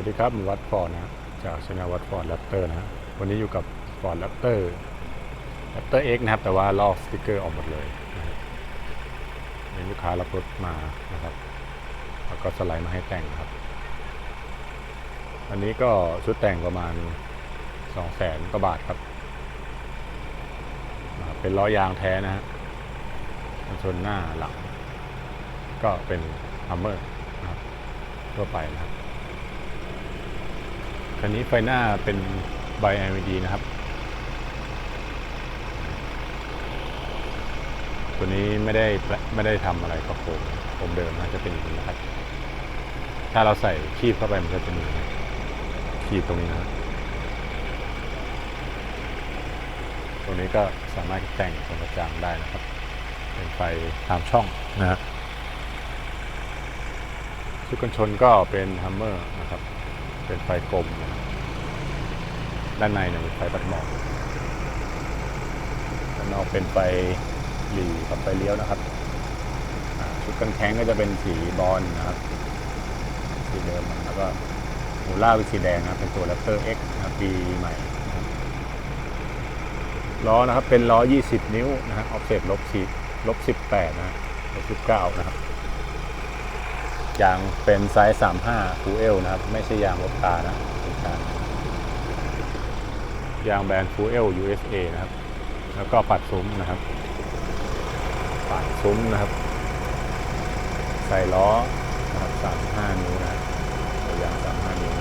วัสดีครับผมวัดฟอร์ดนะจากช anel วัดฟอร์ดแรปเตอร์นะฮะวันนี้อยู่กับฟอร์ดแรปเตอร์แรปเตอร์เอ็กนะครับ แต่ว่าลอกสติกเกอร์ออกหมดเลยนะครับมีลูกค้ารับรถมานะครับ แล้วก็สไลด์มาให้แต่งครับ อันนี้ก็ชุดแต่งประมาณ2 0 0แสนกว่าบาทครับนะครับ เป็นล้อยางแท้นะฮะกันชนหน้าหลัง ก็เป็นฮัมเมอร์ทั่วไปนะครับ คันนี้ไฟหน้าเป็นใบ LED นะครับ ตัวนี้ไม่ได้ไม่ได้ทำอะไรกับโคมโคมเดิมนะจะเป็นอย่างนี้นะครับ ถ้าเราใส่คีบเข้าไปมันก็จะมีคีบตรงนี้นะตรงนี้ก็สามารถแต่งตรงกระจางได้นะครับ เป็นไฟตามช่องนะฮะชุดกันชนก็เป็นฮัมเมอร์ เป็นไฟกลม ด้านในเนี่ยเป็นไฟปัดหมอกด้านนอกเป็นไฟหลีกับไฟเลี้ยวนะครับชุดกันแข้งก็จะเป็นสีบอลนะครับ สีเดิมแล้วก็หูล่าเป็นสีแดงนะเป็นตัว Raptor X นะครับปีใหม่ล้อนะครับเป็นล้อ 20 นิ้วนะฮะออฟเซ็ตลบ4ลบ18นะฮะลบ19นะครับ ยางเป็นไซส์ 35 ฟูเอลนะครับ ไม่ใช่ยางลบตานะยางแบรนด์ฟูเอล USA นะครับ แล้วก็ปัดซุ้มนะครับปัดซุ้มนะครับ ใส่ล้อนะครับ 35 นิ้วนะยาง 35 นิ้ว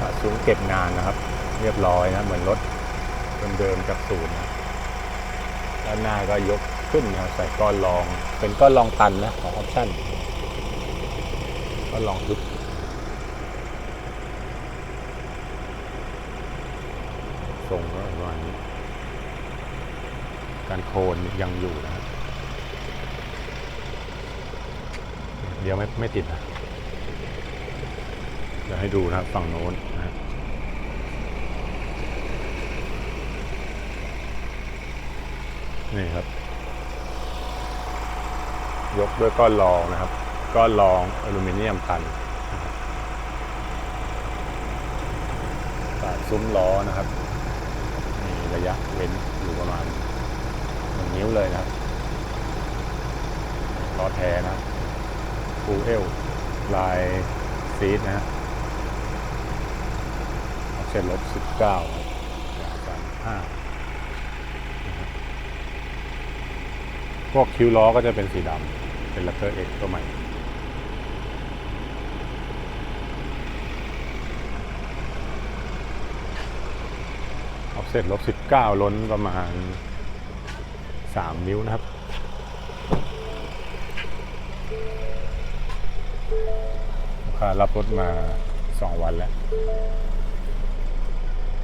ปัดซุ้มเก็บงานนะครับ เรียบร้อยนะ เหมือนรถเดิมๆจากศูนย์นะด้านหน้าก็ยกขึ้นนะใส่ก้อนรอง เป็นก้อนรองตันนะของออปชั่น ก็ลองทึบทรงก็ประมาณนี้ การโคนยังอยู่นะครับเดี๋ยวไม่ไม่ติดนะเดี๋ยวให้ดูนะครับฝั่งโน้นนะฮะนี่ครับ ยกด้วยก้อนรองนะครับ ก้อนรองอลูมิเนียมพันนะครับปาดซุ้มล้อนะครับ มีระยะเว้นอยู่ประมาณหนึ่งนิ้วเลยนะครับล้อแท้นะฟูเอลลายซีดนะฮะเส้นลบสิบเก้าอยางสามห้าพวกคิ้วล้อก็จะเป็นสีดำเป็นลัเตอร์เอ็กตัวใหม่ ออฟ เซ็ตลบ 19 ล้นประมาณ 3 นิ้วนะครับค้ารับรถมา 2 วันแล้ว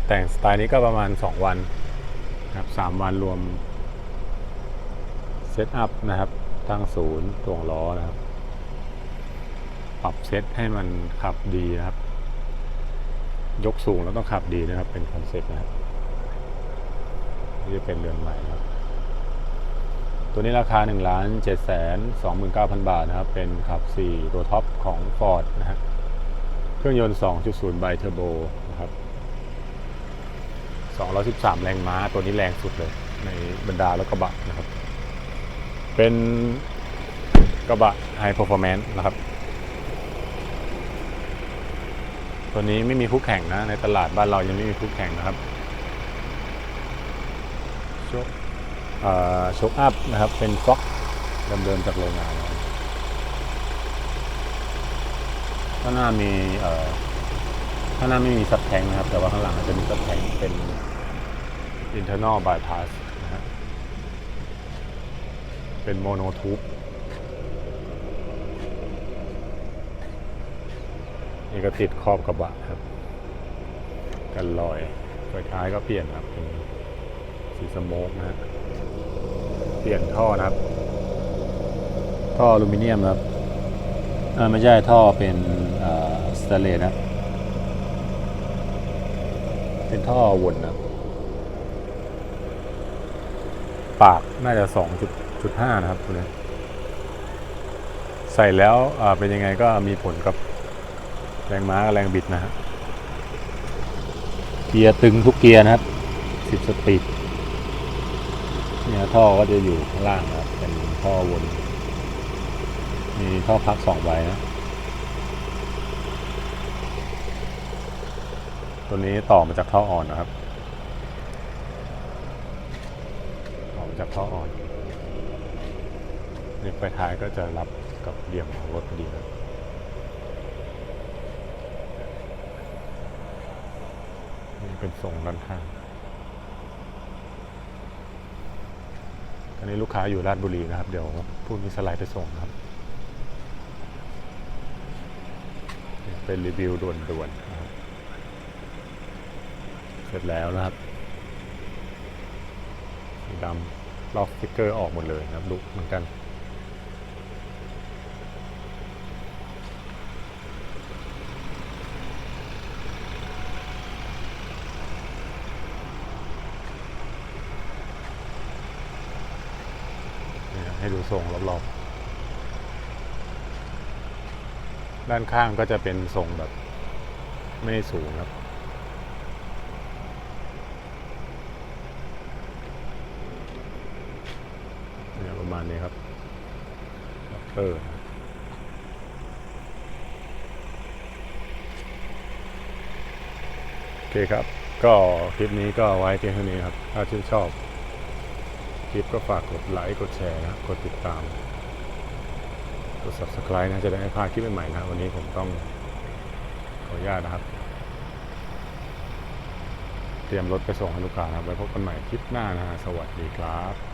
แต่งสไตล์นี้ก็ประมาณ 2 วันนะครับ3วันรวมเซตอัพนะครับ ตั้งศูนย์ตวงล้อนะครับ ปรับเซตให้มันขับดีนะครับ ยกสูงแล้วต้องขับดีนะครับ เป็นคอนเซ็ปต์นะครับ นี่จะเป็นเรือนใหม่ครับ ตัวนี้ราคา1นึ่งล้านเจ็ดแสนสองหมื่นเก้าพันบาทนะครับ เป็นขับ 4 ตัวท็อปของ Ford นะฮะ เครื่องยนต์ 2.0 ไบเทอร์โบนะครับ213 แรงม้า ตัวนี้แรงสุดเลย ในบรรดารถกระบะนะครับ เป็นกระบะ High Performance นะครับ ตัวนี้ไม่มีคู่แข่งนะ ในตลาดบ้านเรายังไม่มีคู่แข่งนะครับ ชคเอ่อโชคอัพนะครับ เป็นฟ็อกเดิมๆจากโรงงานข้างหน้ามีข้างหน้าไม่มีซับแทงนะครับ แต่ว่าข้างหลังจะมีซับแทงเป็น internal bypass นะฮะเป็นโมโนทูบนี่ก็ติดครอบกระบะครับ กันลอยไฟท้ายก็เปลี่ยนครับเป็น สีสโมกนะฮะเปลี่ยนท่อนะครับ ท่ออลูมิเนียมครับไม่ใช่ท่อเป็นสแตเลสนะ เป็นท่อวนนะ ปากน่าจะ2.5นะครับตัวนี้ใส่แล้วเป็นยังไงก็มีผลกับแรงม้ากับแรงบิดนะฮะเกียร์ตึงทุกเกียร์นะครับสิบสปีด เนี่ยท่อก็จะอยู่ข้างล่างครับเป็นท่อวนมีท่อพักสองใบนะตัวนี้ต่อมาจากท่ออ่อนนะครับต่อมาจากท่ออ่อนนี่ไฟท้ายก็จะรับกับเหลี่ยมของรถพอดีนะนี่เป็นทรงด้านข้าง อนนี้ลูกค้าอยู่ราชบุรีนะครับ เดี๋ยวพรุ่งนี้สไลด์ไปส่งครับ เป็นรีวิวด่วนๆนะครับเสร็จแล้วนะครับสีดำลอกสติ๊กเกอร์ออกหมดเลยนะครับลุกเหมือนกัน ให้ดูทรงรอบๆ ด้านข้างก็จะเป็นทรงแบบ ไม่สูงครับ เนี่ยประมาณนี้ครับเออโอเคครับ ก็คลิปนี้ก็ไว้เพียงเท่านี้ครับ ถ้าชื่นชอบ ลิปก็ฝากกดไลค์ กดแชร์นะกดติดตาม กด subscribe นะจะได้ไม่พลาดคลิปใหม่ๆนะวันนี้ผมต้องขออนุญาตนะครับ เตรียมรถไปส่งให้ลูกค้านะครับไว้พบกันใหม่คลิปหน้านะสวัสดีครับ